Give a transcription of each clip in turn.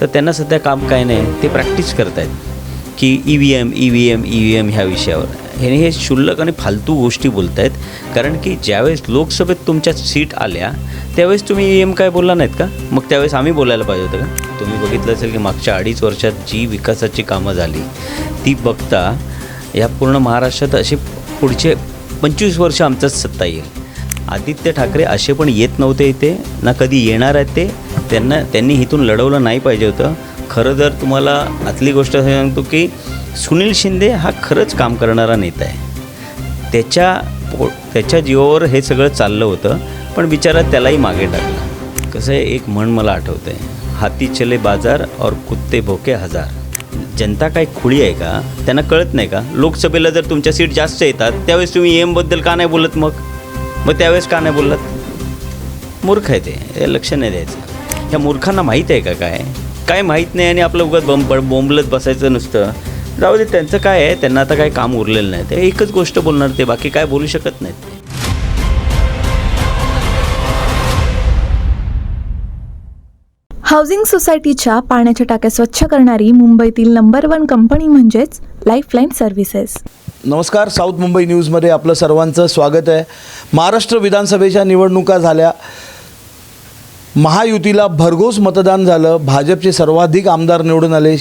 तर त्यांना सध्या काम काय नाही. ते प्रॅक्टिस करत आहेत की E V M E V M E V M ह्या विषयावर. हे हे क्षुल्लक आणि फालतू गोष्टी बोलत आहेत कारण की ज्यावेळेस लोकसभेत तुमच्या सीट आल्या त्यावेळेस तुम्ही ई एम काय बोलला नाहीत का? मग त्यावेळेस आम्ही बोलायला पाहिजे होतं का? तुम्ही बघितलं असेल की मागच्या अडीच वर्षात जी विकासाची कामं झाली ती बघता या पूर्ण महाराष्ट्रात असे पुढचे पंचवीस वर्ष आमचाच सत्ता येईल. आदित्य ठाकरे असे पण येत नव्हते इथे ना कधी येणार आहेत ते त्यांना त्यांनी हिथून लढवलं नाही पाहिजे होतं. खरं जर तुम्हाला आतली गोष्ट सांगतो की सुनील शिंदे हा खरंच काम करणारा नेता आहे. त्याच्या पो त्याच्या जीवावर हे सगळं चाललं होतं पण बिचारा त्यालाही मागे टाकला. कसं आहे एक म्हण मला आठवतं आहे हाती चले बाजार और कुत्ते भोके हजार. जनता काय खुळी आहे का? त्यांना कळत नाही का? लोकसभेला जर तुमच्या सीट जास्त येतात त्यावेळेस तुम्ही एमबद्दल का नाही बोलत मग? मग त्यावेळेस का नाही बोललात मूर्ख आहे ते. लक्ष नाही द्यायचं. ह्या मूर्खांना माहीत आहे का काय? काय माहीत नाही आणि आपलं उगाच बंब बोंबलत बसायचं नुसतं. जाऊ दे त्यांचं काय आहे? त्यांना आता काही काम उरलेलं नाही. ते एकच गोष्ट बोलणार ते बाकी काय बोलू शकत नाहीत हाऊसिंग सोसायटीच्या पाण्याच्या टाक्या स्वच्छ करणारी मुंबईतील नंबर वन कंपनी म्हणजेच लाईफलाईन सर्व्हिसेस नमस्कार साऊथ मुंबई न्यूजमध्ये आपलं सर्वांचं स्वागत आहे. महाराष्ट्र विधानसभेच्या निवडणुका झाल्या. महायुतीला भरघोस मतदान झालं. भाजपचे सर्वाधिक आमदार निवडून आले.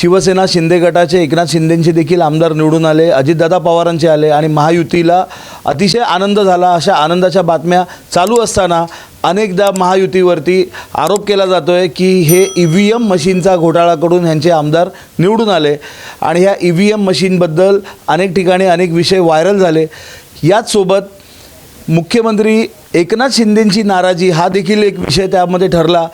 शिवसेना शिंदे गटाचे एकनाथ शिंदेंचे देखील आमदार निवडून आले. अजितदादा पवारांचे आले आणि महायुतीला अतिशय आनंद झाला अशा आनंदाच्या बातम्या चालू असताना अनेकदा महायुतीवरती आरोप केला जातो आहे की हे ई व्ही एम मशीनचा घोटाळा करून ह्यांचे आमदार निवडून आले आणि ह्या ई व्ही एम मशीनबद्दल अनेक ठिकाणी अनेक विषय व्हायरल झाले. याचसोबत मुख्यमंत्री एकनाथ शिंदेंची नाराजी हा देखील एक विषय त्यामध्ये ठरला.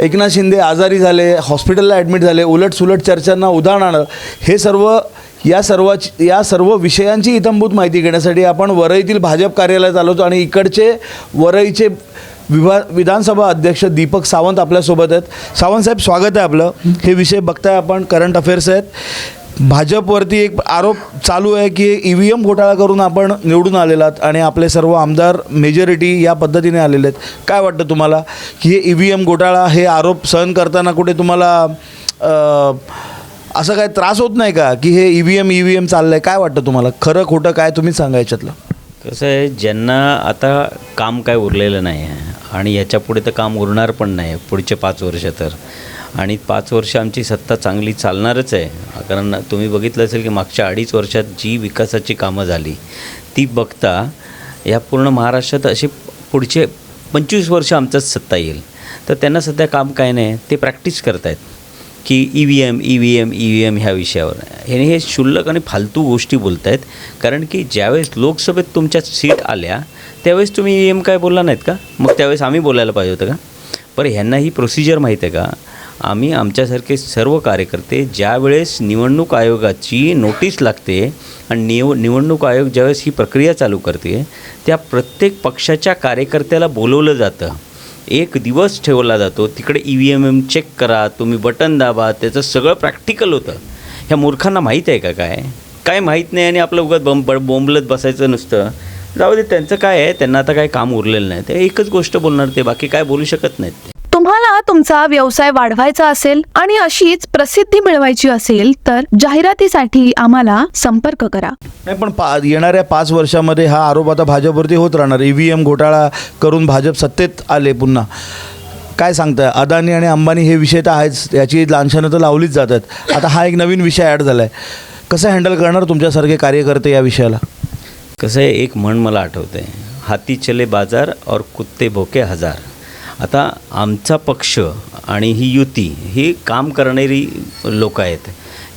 एकनाथ शिंदे आजारी झाले हॉस्पिटलला ॲडमिट झाले उलटसुलट चर्चांना उदाहरण आणलं. हे सर्व या सर्व या सर्व विषयांची इतंभूत माहिती घेण्यासाठी आपण वरईतील भाजप कार्यालयात आलो होतो आणि इकडचे वरईचे विभा विधानसभा अध्यक्ष दीपक सावंत आपल्यासोबत आहेत. सावंत साहेब स्वागत आहे आपलं. हे विषय बघताय आपण करंट अफेअर्स आहेत. भाजपवरती एक आरोप चालू आहे की ई व्ही एम घोटाळा करून आपण निवडून आलेलात आणि आपले सर्व आमदार मेजॉरिटी या पद्धतीने आलेले आहेत. काय वाटतं तुम्हाला की हे ई व्ही एम घोटाळा हे आरोप सहन करताना कुठे तुम्हाला असं काय त्रास होत नाही का की हे E V M E V M चाललं आहे काय वाटतं तुम्हाला? खरं खोटं काय तुम्ही सांगा याच्यातलं? कसं आहे ज्यांना आता काम काय उरलेलं नाही आहे आणि याच्यापुढे तर काम उरणार पण नाही पुढचे पाच वर्ष तर. आणि पाच वर्ष आमची सत्ता चांगली चालणारच आहे. कारण तुम्ही बघितलं असेल की मागच्या अडीच वर्षात जी विकासाची कामं झाली ती बघता या पूर्ण महाराष्ट्रात असे पुढचे पंचवीस वर्ष आमचाच सत्ता येईल. तर त्यांना सध्या काम काय नाही ते प्रॅक्टिस करतायत. की E V M E V M E V M ह्या विषयावर. हे हे क्षुल्लक आणि फालतू गोष्टी बोलत आहेत कारण की ज्यावेळेस लोकसभेत तुमच्या सीट आल्या त्यावेळेस तुम्ही ई एम काय बोलला नाहीत का? मग त्यावेळेस आम्ही बोलायला पाहिजे होतं का? बरं ह्यांना ही प्रोसिजर माहीत आहे का? आम्ही आमच्यासारखे सर्व कार्यकर्ते ज्यावेळेस निवडणूक आयोगाची नोटीस लागते आणि निव निवडणूक आयोग ज्यावेळेस ही प्रक्रिया चालू करते त्या प्रत्येक पक्षाच्या कार्यकर्त्याला बोलवलं जातं. एक दिवस ठेवला जातो. तिकडे E V M M check करा तुम्ही बटन दाबा त्याचं सगळं प्रॅक्टिकल होतं. ह्या मूर्खांना माहीत आहे का काय? काय माहीत नाही आणि आपलं उगाच बंब बोंबलत बसायचं नुसतं. जाऊ दे त्यांचं काय आहे? त्यांना आता काही काम उरलेलं नाही. ते एकच गोष्ट बोलणार ते बाकी काय बोलू शकत नाहीत ते. तुम्हाला तुमचा व्यवसाय वाढवायचा असेल आणि अशीच प्रसिद्धी मिळवायची असेल तर जाहिरातीसाठी आम्हाला संपर्क करा. नाही पण पा येणाऱ्या पाच वर्षामध्ये हा आरोप आता भाजपवरती होत राहणार. ई व्ही एम घोटाळा करून भाजप सत्तेत आले पुन्हा. काय सांगताय? अदानी आणि अंबानी हे विषय तर आहेच. याची लांछनं तर लावलीच जातात. आता हा एक नवीन विषय ॲड झाला आहे कसं हँडल करणार तुमच्यासारखे कार्यकर्ते या विषयाला? कसं आहे एक म्हण मला आठवतं आहे हाती चले बाजार और कुत्ते भोके हजार. आता आमचा पक्ष आणि ही युती ही काम करणारी लोक आहेत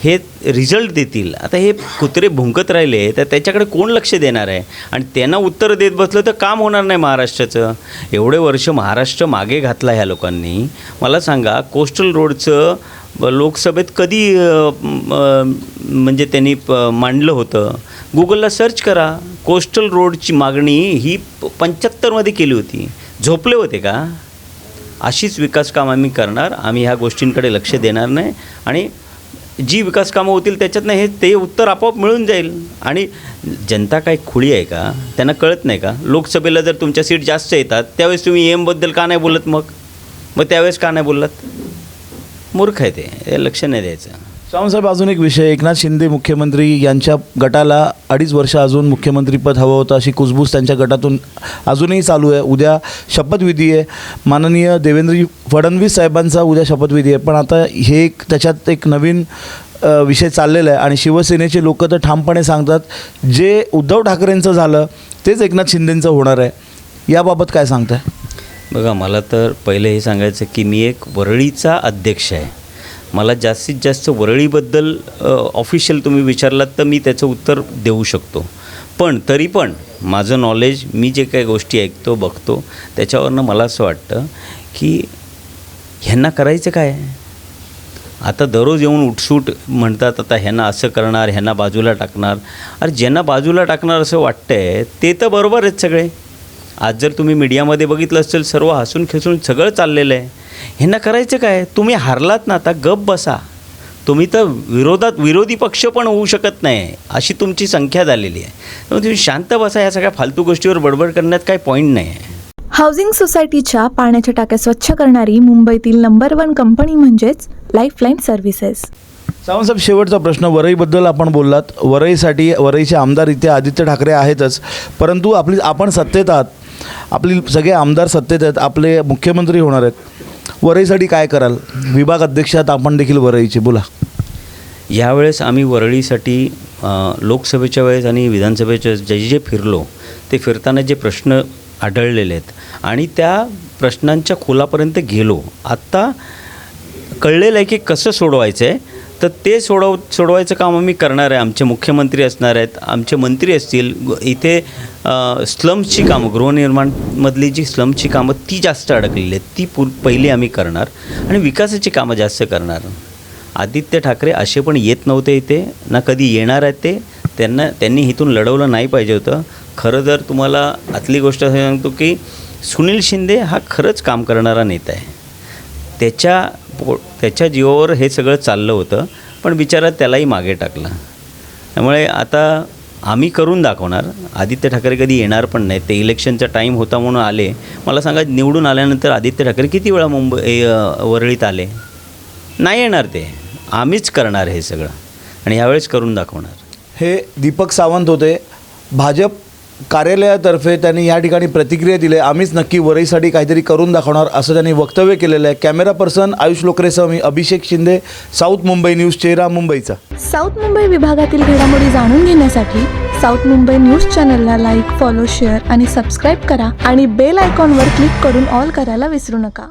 हे रिझल्ट देतील. आता हे कुत्रे भुंकत राहिले तर त्याच्याकडे कोण लक्ष देणार आहे? आणि त्यांना उत्तर देत बसलं तर काम होणार नाही महाराष्ट्राचं. एवढे वर्ष महाराष्ट्र मागे घातला ह्या लोकांनी. मला सांगा कोस्टल रोडचं लोकसभेत कधी म्हणजे त्यांनी प- मांडलं होतं? गुगलला सर्च करा. कोस्टल रोडची मागणी ही प- पंच्याहत्तरमध्ये केली होती. झोपले होते का? अशीच विकासकाम आम्ही करणार. आम्ही ह्या गोष्टींकडे लक्ष देणार नाही. आणि जी विकास कामं होतील त्याच्यातनं हे ते उत्तर आपोआप मिळून जाईल. आणि जनता काय खुळी आहे का? त्यांना कळत नाही का? लोकसभेला जर तुमच्या सीट जास्त येतात त्यावेळेस तुम्ही एमबद्दल का नाही बोलत मग? मग त्यावेळेस का नाही बोललात? मूर्ख आहे ते. लक्ष नाही द्यायचं. सावंतसाहेब अजून एक विषय. एकनाथ शिंदे मुख्यमंत्री यांच्या गटाला अडीच वर्ष अजून मुख्यमंत्रीपद हवं होतं अशी कुजबूज त्यांच्या गटातून अजूनही चालू आहे. उद्या शपथविधी आहे. माननीय देवेंद्र फडणवीस साहेबांचा उद्या शपथविधी आहे. पण आता हे एक त्याच्यात एक नवीन विषय चाललेला आहे. आणि शिवसेनेचे लोक तर ठामपणे सांगतात जे उद्धव ठाकरेंचं झालं तेच एकनाथ शिंदेंचं होणार आहे. याबाबत काय सांगताय? बघा मला तर पहिले हे सांगायचं की मी एक वरळीचा अध्यक्ष आहे. मला जास्तीत जास्त वरळीबद्दल ऑफिशियल तुम्ही विचारलात तर मी त्याचं उत्तर देऊ शकतो. पण तरी पण माझं नॉलेज मी जे काही गोष्टी ऐकतो बघतो त्याच्यावरनं मला असं वाटतं की ह्यांना करायचं काय? आता दररोज येऊन उठसूट म्हणतात आता ह्यांना असं करणार ह्यांना बाजूला टाकणार. अरे ज्यांना बाजूला टाकणार असं वाटतं आहे ते तर बरोबर आहेत सगळे. आज जर तुम्ही मीडियामध्ये बघितलं असेल सर्व हसून खेचून सगळं चाललेलं आहे. ह्यांना करायचं काय? तुम्ही हारलात ना आता गप बसा. तुम्ही तर विरोधात विरोधी पक्ष पण होऊ शकत नाही अशी तुमची संख्या झालेली आहे. त्यामुळे तुम्ही शांत बसा या सगळ्या फालतू गोष्टीवर बडबड करण्यात काही पॉईंट नाही आहे. हाऊसिंग सोसायटीच्या पाण्याच्या टाक्या स्वच्छ करणारी मुंबईतील नंबर वन कंपनी म्हणजेच लाईफलाईन सर्व्हिसेस सावंतसाहेब शेवटचा प्रश्न. वरईबद्दल आपण बोललात. वरईसाठी वरईचे आमदार इथे आदित्य ठाकरे आहेतच. परंतु आपली आपण सत्तेत आहात. आपली सगळे आमदार सत्तेत आहेत. आपले मुख्यमंत्री होणार आहेत. वरळीसाठी काय कराल? विभाग अध्यक्षात आपण देखील वरळीचे बोला. यावेळेस आम्ही वरळीसाठी लोकसभेच्या वेळेस आणि विधानसभेच्या जे जे फिरलो ते फिरताना जे प्रश्न आढळलेले आहेत आणि त्या प्रश्नांच्या खोलापर्यंत गेलो. आत्ता कळलेलं आहे की कसं सोडवायचं आहे तर ते सोडव सोडवायचं काम आम्ही करणार आहे. आमचे मुख्यमंत्री असणार आहेत. आमचे मंत्री असतील. इथे स्लम्सची कामं गृहनिर्माणमधली जी स्लम्सची कामं ती जास्त अडकलेली आहेत. ती पु पहिली आम्ही करणार आणि विकासाची कामं जास्त करणार. आदित्य ठाकरे असे पण येत नव्हते इथे. ना कधी येणार आहेत ते. त्यांना त्यांनी इथून लढवलं नाही पाहिजे होतं. खरं जर तुम्हाला आतली गोष्ट असं सांगतो की सुनील शिंदे हा खरंच काम करणारा नेता आहे. त्याच्या पो त्याच्या जीवावर हे सगळं चाललं होतं पण बिचारा त्यालाही मागे टाकलं. त्यामुळे आता आम्ही करून दाखवणार. आदित्य ठाकरे कधी येणार पण नाही. ते इलेक्शनचा टाईम होता म्हणून आले. मला सांगा निवडून आल्यानंतर आदित्य ठाकरे किती वेळा मुंबई वरळीत आले? नाही येणार ते. आम्हीच करणार हे सगळं. आणि यावेळेस करून दाखवणार. हे दीपक सावंत होते. भाजप कार्यालयातर्फे त्यांनी या ठिकाणी प्रतिक्रिया दिली. आम्हीच नक्की वरईसाठी काहीतरी करून दाखवणार असं त्यांनी वक्तव्य केलेलं आहे. कॅमेरा पर्सन आयुष लोकरेसह मी अभिषेक शिंदे साऊथ मुंबई न्यूज चेहरा मुंबईचा. साऊथ मुंबई विभागातील घडामोडी जाणून घेण्यासाठी साऊथ मुंबई न्यूज चॅनलला लाईक फॉलो शेअर आणि सबस्क्राईब करा आणि बेल आयकॉनवर क्लिक करून ऑल करायला विसरू नका.